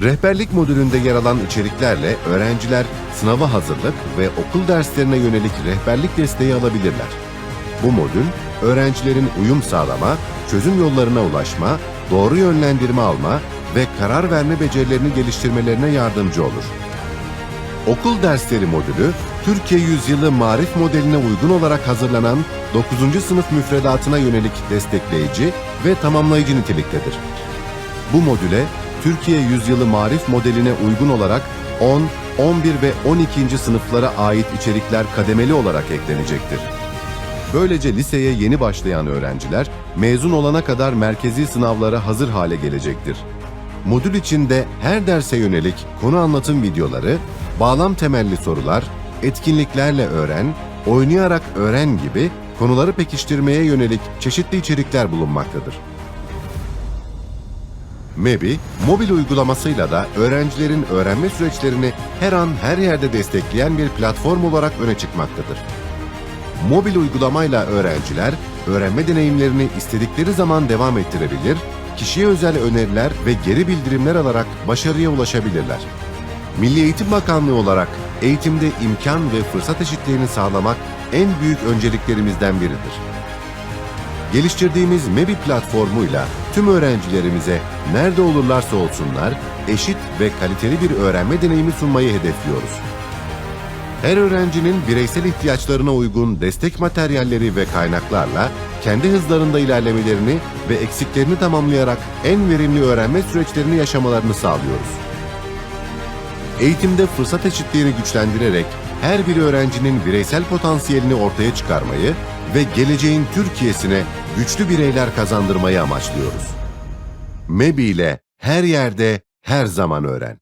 Rehberlik modülünde yer alan içeriklerle öğrenciler sınava hazırlık ve okul derslerine yönelik rehberlik desteği alabilirler. Bu modül, öğrencilerin uyum sağlama, çözüm yollarına ulaşma, doğru yönlendirme alma ve karar verme becerilerini geliştirmelerine yardımcı olur. Okul dersleri modülü, Türkiye Yüzyılı Marif modeline uygun olarak hazırlanan 9. sınıf müfredatına yönelik destekleyici ve tamamlayıcı niteliktedir. Bu modüle Türkiye Yüzyılı Marif modeline uygun olarak 10, 11 ve 12. sınıflara ait içerikler kademeli olarak eklenecektir. Böylece liseye yeni başlayan öğrenciler mezun olana kadar merkezi sınavlara hazır hale gelecektir. Modül içinde her derse yönelik konu anlatım videoları, bağlam temelli sorular, etkinliklerle öğren, oynayarak öğren gibi konuları pekiştirmeye yönelik çeşitli içerikler bulunmaktadır. MEBI, mobil uygulamasıyla da öğrencilerin öğrenme süreçlerini her an her yerde destekleyen bir platform olarak öne çıkmaktadır. Mobil uygulamayla öğrenciler öğrenme deneyimlerini istedikleri zaman devam ettirebilir, kişiye özel öneriler ve geri bildirimler alarak başarıya ulaşabilirler. Milli Eğitim Bakanlığı olarak eğitimde imkan ve fırsat eşitliğini sağlamak en büyük önceliklerimizden biridir. Geliştirdiğimiz MEBI platformuyla tüm öğrencilerimize nerede olurlarsa olsunlar eşit ve kaliteli bir öğrenme deneyimi sunmayı hedefliyoruz. Her öğrencinin bireysel ihtiyaçlarına uygun destek materyalleri ve kaynaklarla kendi hızlarında ilerlemelerini ve eksiklerini tamamlayarak en verimli öğrenme süreçlerini yaşamalarını sağlıyoruz. Eğitimde fırsat eşitliğini güçlendirerek her bir öğrencinin bireysel potansiyelini ortaya çıkarmayı ve geleceğin Türkiye'sine güçlü bireyler kazandırmayı amaçlıyoruz. MEBI ile her yerde her zaman öğren.